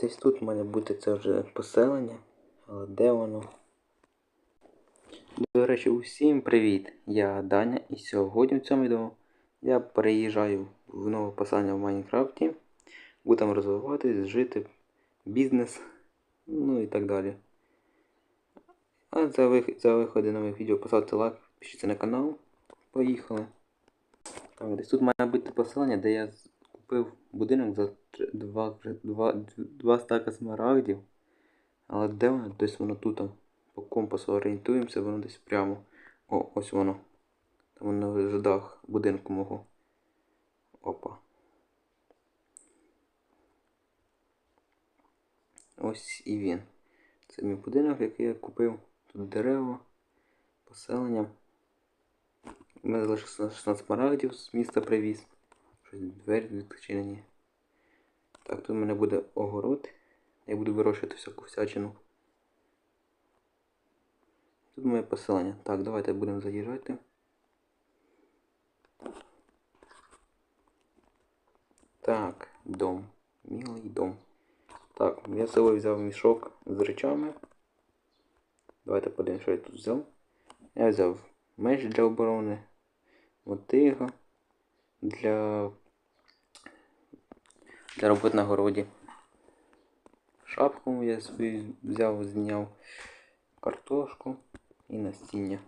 Десь тут має бути це вже поселення, але де воно? До речі, усім привіт! Я Даня і сьогодні в цьому відео я переїжджаю в нове поселення в Майнкрафті. Буду там розвиватись, жити, бізнес, ну і так далі. А за, вих... за виходи нових відео поставте лайк, підпишіться на канал. Поїхали. Так, десь тут має бути поселення, де я купив будинок за 2, 2, 2 стака смарагдів. Але де воно? Десь воно тут. По компасу орієнтуємося, воно десь прямо. О, ось воно. Там воно в дах будинку мого. Опа. Ось і він. Це мій будинок, який я купив. Тут дерева, поселення. У мене залишилося 16 смарагдів з міста привіз. Щось двері відчинені. Так, тут у мене буде огород. Я буду вирощувати всяку всячину. Тут моє поселення. Так, давайте будемо заїжджати. Так, дом. Мілий дом. Так, я з собою взяв мішок з речами. Давайте подивимось, що я тут взяв. Я взяв меч для оборони, мотига для для роботи на городі. Шапку я собі взяв, зняв картошку і насіння.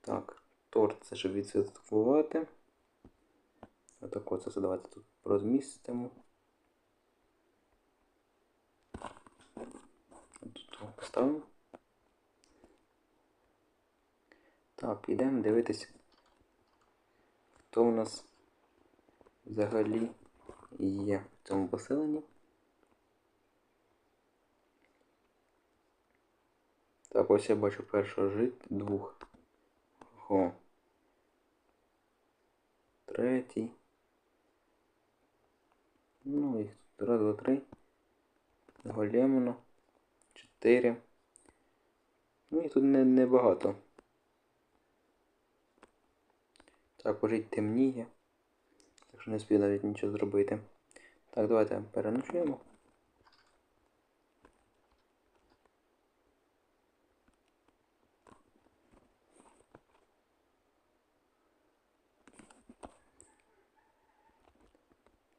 Так, торт це щоб відсвяткувати. Отак оце все давайте тут розмістимо. Тут поставимо. Так, йдемо дивитися, хто у нас взагалі є в цьому поселенні. Так, ось я бачу першого жит двох. Ого. Третій. Ну, їх тут раз, два, три. Големно. Чотири. Ну і тут не, небагато. Так, уже й темніє. Так що не спію навіть нічого зробити. Так, давайте переночуємо.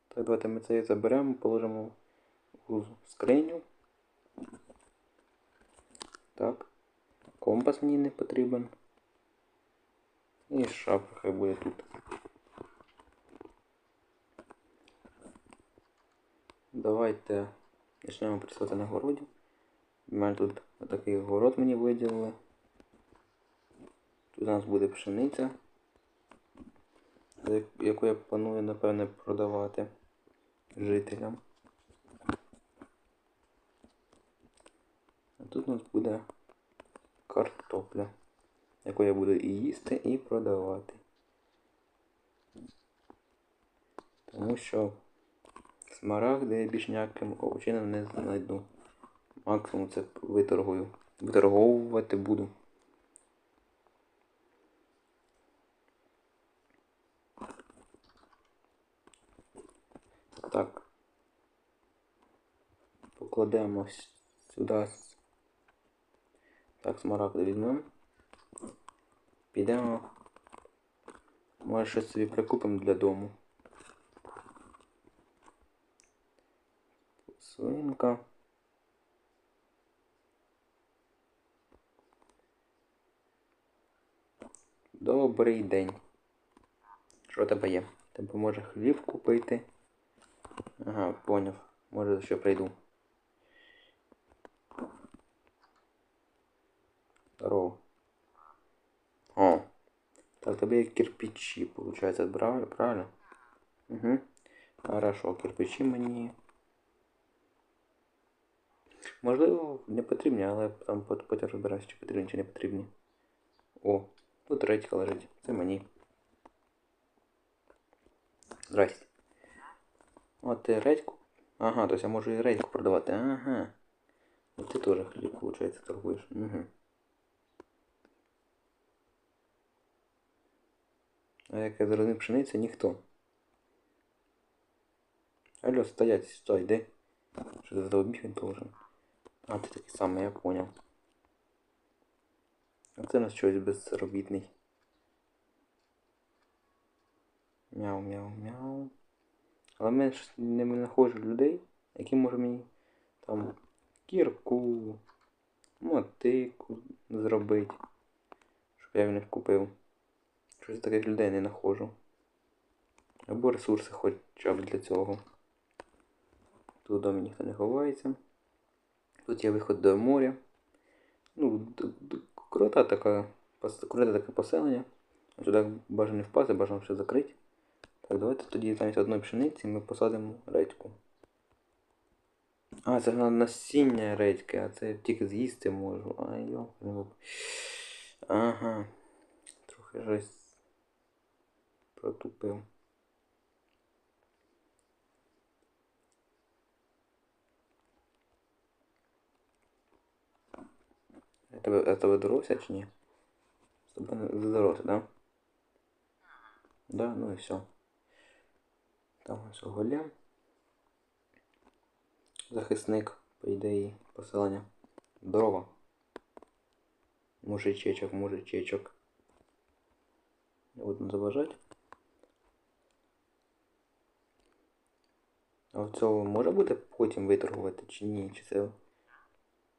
Так, давайте ми це заберемо, положимо у скриню. Так. Компас мені не потрібен. І шапка хай буде тут. Давайте почнемо працювати на городі. У мене тут такий город мені виділили. Тут у нас буде пшениця, яку я планую, напевне, продавати жителям. А тут у нас буде картопля, яку я буду і їсти, і продавати. Тому що смарагди я більш ніяким овочинам не знайду. Максимум це виторгую. Виторговувати буду. Так. Покладемо сюди. Так, смарагди візьмемо. Підемо. Може щось собі прикупимо для дому. Свинка. Добрий день. Що тебе є? Тебе може хліб купити? Ага, поняв. Може ще прийду. Здорово. О. Так, тебе є кирпичі, получается, брали, правильно? Угу. Хорошо, кирпичі мені. Можливо, не потрібні, але там потім розбираюся, чи потрібні, чи не потрібні. О, тут редька лежить. Це мені. Здрасте. От ти редьку. Ага, то есть я можу і редьку продавати. Ага. І ти теж хліб, виходить, торгуєш. Угу. А як я зрозумів пшениця, ніхто. Алло, стоять, стой, де? Що ти за бігати должен? А, ти такий самий, я понял. А це у нас щось безробітний. Мяу, мяу, мяу. Але ми ж не знаходжу людей, які можуть мені там кірку, мотику зробити. Щоб я в них купив. Щось таких людей не знаходжу. Або ресурси хоча б для цього. Тут домі ніхто не ховається. Тут є виход до моря. Ну, крута така, круте таке поселення. Туди бажано впасти, бажано все закрити. Так, давайте тоді замість одної пшениці ми посадимо редьку. А, це насіння редьки, а це тільки з'їсти можу. А йо. Ага. Трохи щось протупив. Я тебе, я тебе доросся чи ні? З тобою не доросся, да? Да, ну і все. Там ось голем. Захисник, по ідеї, поселення. Здорово. Мужичечок, мужичечок. Не буду заважати. А в цього може буде потім виторгувати чи ні? Чи це.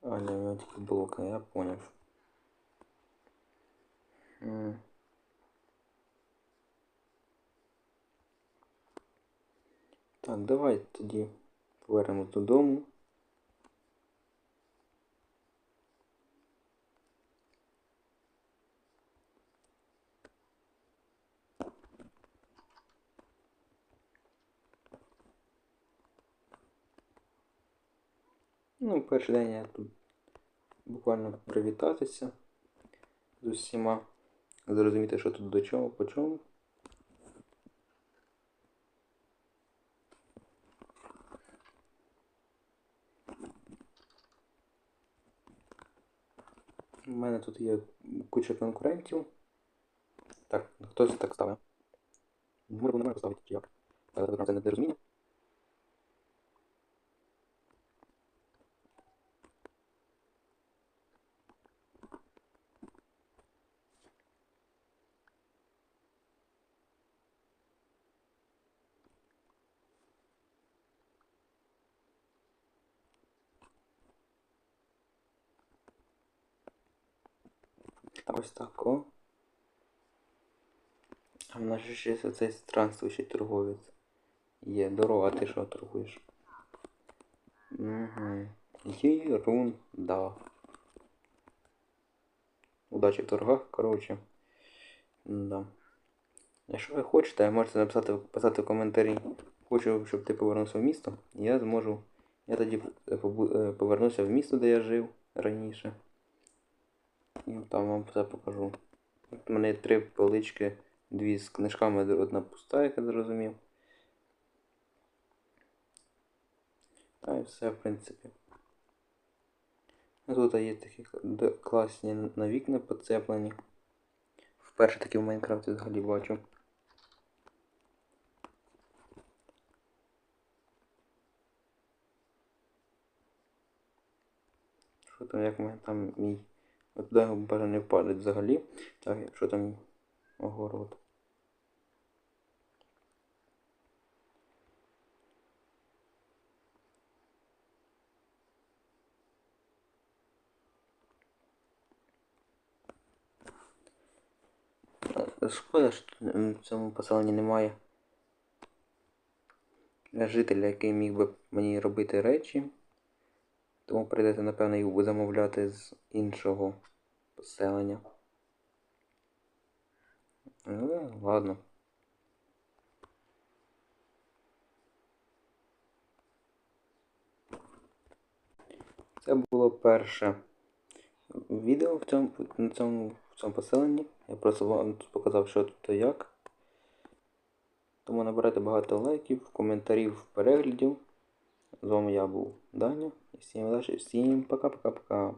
А, ні, у нього тільки блока, я поняв. Так, давай тоді повернемось додому. Ну, перший день я тут буквально привітатися з усіма, зрозуміти, що тут до чого, по чому. У мене тут є куча конкурентів. Так, хто це так ставив? Не можу не можу поставити чи як. Але це не розуміння. Ось так, о. А в нас ще є оцей странствуючий торговець. Є дорога, ти що торгуєш? Угу. Єрунда. Удачі в торгах, коротше. Да. Якщо ви хочете, можете написати писати в коментарі. Хочу, щоб ти повернувся в місто. Я зможу. Я тоді е, е, повернуся в місто, де я жив раніше. І там вам все покажу. От у мене є три полички, дві з книжками, одна пуста, як я зрозумів. Та і все, в принципі. Ну, Тут є такі класні на вікна поцеплені. Вперше такі в Майнкрафті взагалі бачу. Що там, як мене там мій. От туди бажано не впадать взагалі. Так, що там огород. Е, Шкода, що в цьому поселенні немає жителя, який міг би мені робити речі. Тому прийдеться, напевно, їх замовляти з іншого поселення. Ну, ладно. Це було перше відео в цьому, на цьому, в цьому поселенні. Я просто вам показав, що тут та як. Тому набирайте багато лайків, коментарів, переглядів. З вами я був Даня. Всім удачі, всім пока-пока-пока.